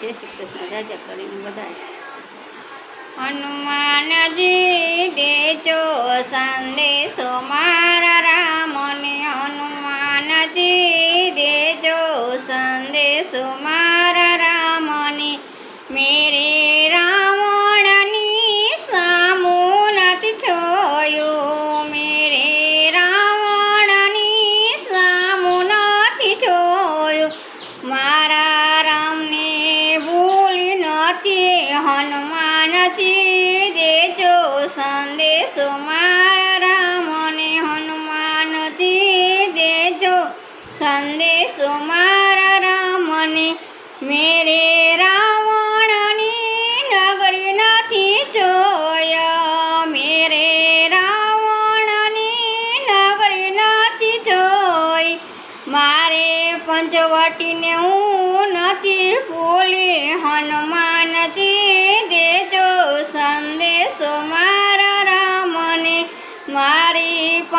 જય શ્રી કૃષ્ણ. રાજા કરીને બધાય હનુમાનજી દેજો સંદેશો નથી હનુમાનજી દેજો સંદેશો મારા રામને. હનુમાનથી દેજો સંદેશો મારા રામને. મેરે રાવણની નગરી નથી જોયા. મેરે રાવણની નગરી નથી જોઈ. મારે પંચવટીને હું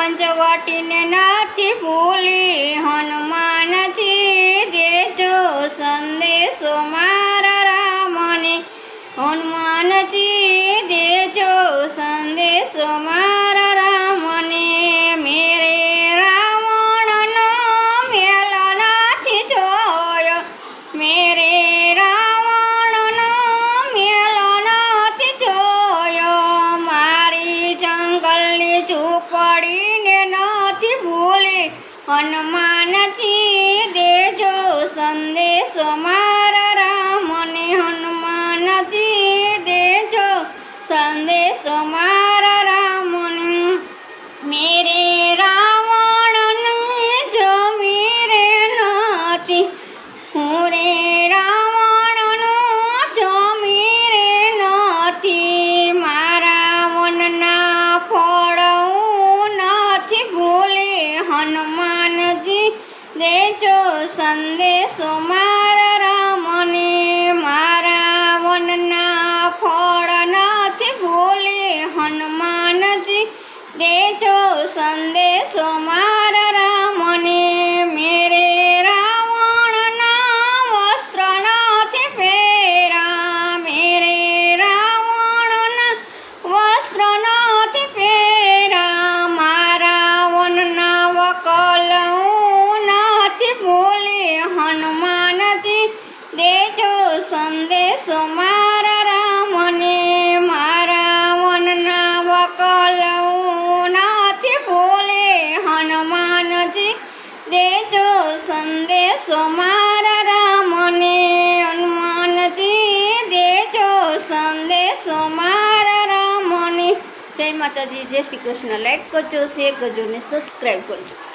પંચવટીને નથી ભૂલી હનુમાનજી દેજો સંદેશો મારા રામને. હનુમાનજી દેજો સંદેશો મારા રામને. મેરે રાવણનો મેલ નથી જોયો. મેરે રાવણનો મેલ નથી જોયો. મારી જંગલની ભૂલી હનુમાનજી દેજો સંદેશો મારા રામને હનુમાનજી દેજો સંદેશો મારા દેજો સંદેશો મારા રામને મારા વનના ફળ નથી ભૂલી હનુમાનજી. દેજો સંદેશો સંદેશો મારા રામને હનુમાનજી દેજો. સંદેશો મારા રામને. જય માતાજી, જય શ્રી કૃષ્ણ. લાઈક કરજો શેર કરજો ને સબસ્ક્રાઈબ કરજો.